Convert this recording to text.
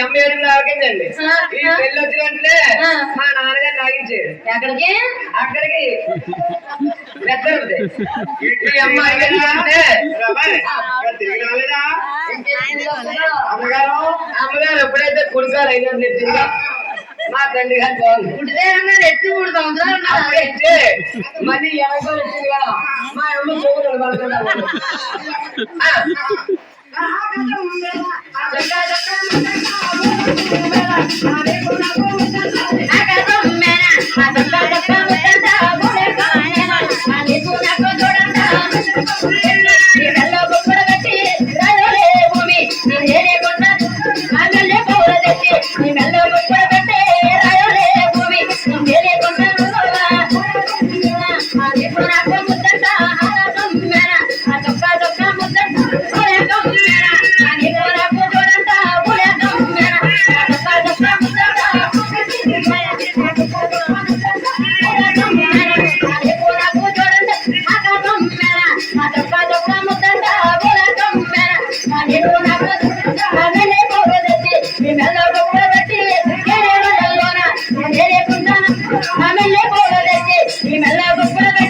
అమ్మా తాగిందండి ఈ పెళ్ళి వచ్చిన వెంటనే మా నాన్నగారు తాగించాడు ఎక్కడికి? అక్కడికి. పెద్దది ఈ అమ్మ అడిగిందంటే తిరిగి రాలేదా? అమ్మగారు అమ్మగారు ఎప్పుడైతే కుడికారు అయినట్టు నెట్టిందో మా తండ్రి గారు బాగుంది పుట్టిదే అన్నాడు ఎత్తి మూడు సంవత్సరాలు ఉన్నాడు. అప్పుడైతే మళ్ళీ ఎనకో వచ్చింది కదా మా అమ్మ చూపులు పడుతున్నాడు భూమి. నేను ఏనే కొన్నా ఆమె లేకపోతే ఈ మెల్ల గొప్ప